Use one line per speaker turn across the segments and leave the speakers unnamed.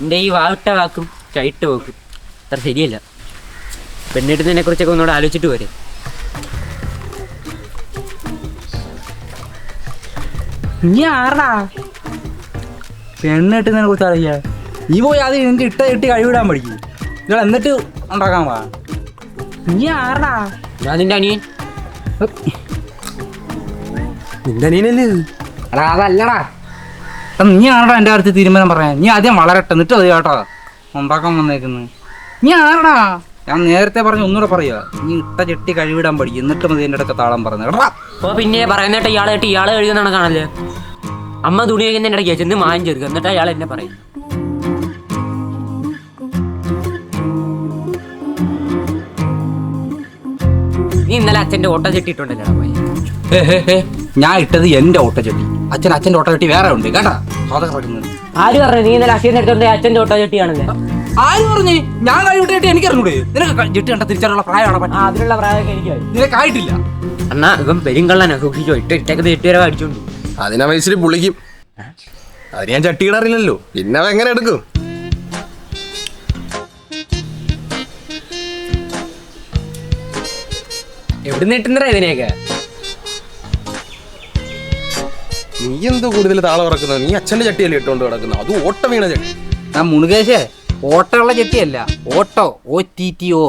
എന്റെ ഈ വാവിട്ട വാക്കും ചൈട്ട് പോക്കും. അത്ര ശരിയല്ല. പെണ്ണെടുത്തതിനെ കുറിച്ചൊക്കെ ഒന്നുകൂടെ ആലോചിച്ചിട്ട് പോരെ.
നീ ആരടാ പെണ്ണിട്ടുന്നതിനെ കുറിച്ച് അറിയാ? നീ പോയി അത് നിന്റെ ഇട്ട ഇട്ട് കഴിവിടാൻ പഠിക്കും. നിങ്ങൾ എന്നിട്ട് ഉണ്ടാക്കാൻ പാ നീ ആരടാ
ഞാൻ നിന്റെ അനിയൻ.
നിന്റെ അനിയനല്ലേ?
എടാ അതല്ലടാ. നീ ആരടാ എന്റെ അടുത്ത് തീരുമാനം പറയാൻ നീ ആദ്യം വളരട്ടെ എന്നിട്ട് അത് കേട്ടോ. ഉണ്ടാക്കാൻ വന്നേക്കുന്നത് നീ ആരടാ ഞാൻ നേരത്തെ പറഞ്ഞ ഒന്നുകൂടെ പറയുക നീ ഇട്ട ചെട്ടി കഴിവിടാൻ പഠിക്കും എന്നിട്ട് മതി എന്റെ അടുക്ക താളം പറഞ്ഞു എടാ.
അപ്പോൾ പിന്നെ പറയുന്നിട്ട് ഇയാളെ ഇട്ട് ഇയാളെ എഴുതുന്നതാണ് കാണല്ലേ അമ്മ തുണി കഴിക്കുന്ന ഇടയ്ക്ക് ചെന്ന് മായം ചേർക്കുക? എന്നിട്ട് അയാൾ എന്നെ പറയും. നീ ഇന്നലെ അച്ഛന്റെ ഓട്ടം ചെട്ടിയിട്ടുണ്ടല്ലോ പോയി?
ഹേ, ഹേ, ഹേ. ഞാൻ ഇട്ടത് എന്റെ ഓട്ട ചട്ടി. അച്ഛൻ അച്ഛന്റെ ചട്ടി വേറെ ഉണ്ട് കേട്ടാ? അത് കിടക്കുന്നത്
ആര് പറഞ്ഞു? നീ ഇന്നലെ എടുത്തോണ്ട് ഓട്ടം ചട്ടിയാണല്ലേ
ആര് പറഞ്ഞു? ഞാൻ ആ ചെട്ടി എനിക്ക് അറിഞ്ഞൂടെ? നിനക്ക് ക- ചെട്ടി കണ്ട തിരിച്ചറിയുള്ള പ്രായമാണ്
ആ അതിനുള്ള പ്രായമൊക്കെ എനിക്ക്
നിനക്കായിട്ടില്ല
അണ്ണാ ഇവൻ പെരുങ്കള്ളനാ സൂക്ഷിച്ചോ ഇട്ട് ഇട്ടൊക്കെ തെറ്റ് വരെ അടിച്ചോണ്ട്.
അതിനാ വയസ്സിൽ പുളിക്കും അതിന് ഞാൻ അറിയില്ലല്ലോ പിന്നെ എങ്ങനെ എടുക്കും?
എവിടെ നിട്ടുന്നറ ഇതിനെയൊക്കെ
നീ എന്ത് കൂടുതൽ താളം ഇറക്കുന്നത് നീ അച്ഛന്റെ ചട്ടിയല്ലേ ഇട്ടുകൊണ്ട് കിടക്കുന്നത്? അത് ഓട്ട വീണ ചട്ടി.
ആ മുണുകേശേ ഓട്ടമുള്ള ചെട്ടിയല്ല. ഓട്ടോ. ഓ ടി ടി ഒ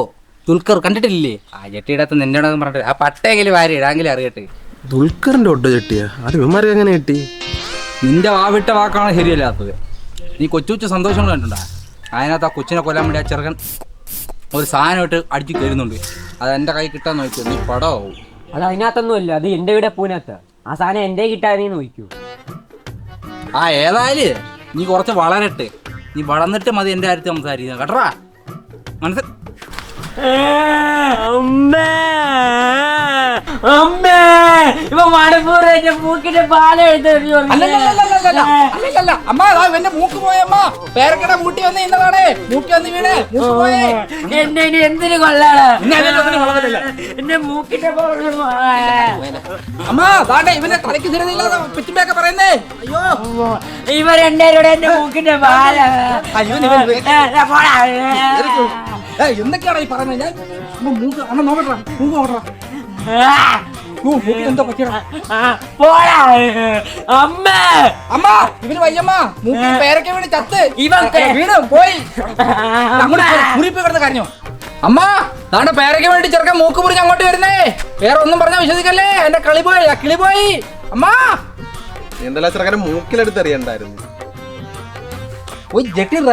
ദുൽഖർ കണ്ടിട്ടില്ലേ? ആ ചെട്ടിയിടത്ത് നിന്നോട് പറഞ്ഞിട്ട് ആ പട്ടയെങ്കിലും വാരി ഇടാങ്കിലും അറിയട്ടെ.
ദുൽഖറിന്റെ ഒട്ട ചട്ടിയാ? അത് വിമാരി എങ്ങനെ കിട്ടി?
നിന്റെ ആ വിട്ട വാക്കാണ് ശരിയല്ലാത്തത്. നീ കൊച്ചു കൊച്ചു സന്തോഷങ്ങൾ കണ്ടിട്ടുണ്ടാ? അതിനകത്ത് ആ കൊച്ചിനെ കൊല്ലാൻ വേണ്ടി ആ ചെറുക്കൻ ഒരു സാധനമായിട്ട് അടിച്ചു അടിച്ച് കയറുന്നുണ്ട്. അത് എന്റെ കൈ കിട്ടാൻ നോക്കിയോ? നീ പടമാവും
അത് അതിനകത്തൊന്നും ഇല്ല അത് എന്റെ വീടെ പൂനകത്ത്. ആ സാധനം എന്റെ കിട്ടാതെ നോക്കൂ
ആ ഏതായാലും നീ കുറച്ച് വളരട്ടെ. നീ വളർന്നിട്ട് മതി എന്റെ കാര്യത്തിൽ സംസാരിക്കുന്നത്. കേട്ടറാ? മനസ്സിൽ
അമ്മേ അമ്മേ ഇപ്പൊ മണപ്പൂർ എന്റെ മൂക്കിന്റെ പാല
അല്ലല്ല അമ്മ അതാ ഇവന്റെ മൂക്ക് പോയമ്മ പേരക്കട മൂട്ടി വന്ന് ഇന്നതാണ്. മൂക്കി വന്ന് വീണ്. മൂക്ക് പോയേ.
എന്നെ ഇനി എന്തിനു കൊള്ളാണ്. എന്റെ മൂക്കിന്റെ
അമ്മ താണ്ടെ ഇവന്റെ തലയ്ക്ക് സ്ഥിരതയില്ലാതെ പിച്ചുമ്പയൊക്കെ പറയുന്നേ. അയ്യോ.
ഇവർ എന്റെ എന്റെ മൂക്കിന്റെ പാല.
അയ്യോ, എന്തൊക്കെയാണ് ഈ പറയുന്നത്? ഞാൻ മൂക്ക് അണ്ണ നോക്കട്ടെ മൂക്ക് നോക്കട്ടെ. എന്തോ പറ്റിയടാ.
പോടാ. അമ്മ.
അമ്മ ഇവന് വയ്യമ്മ. മൂക്കിൽ പേരൊക്കെ വീണ് ചത്ത്.
ഇവൻ
വീണ് പോയി. നമ്മുടെ മുറിപ്പ് കിടന്ന് കരഞ്ഞോ. അമ്മ താണ്ടെ പേരയ്ക്ക് വേണ്ടി ചെറുക്കൻ മൂക്ക് മുറിഞ്ഞ് അങ്ങോട്ട് വരുന്നേ. വേറെ ഒന്നും പറഞ്ഞാൽ വിശ്വസിക്കല്ലേ? എന്റെ കളി പോയി കിളി പോയി അമ്മ
എന്തായാലും ചെറുക്കനെ മൂക്കിലെടുത്ത് അറിയണ്ടായിരുന്നു
പോയി ജെട്ടിറ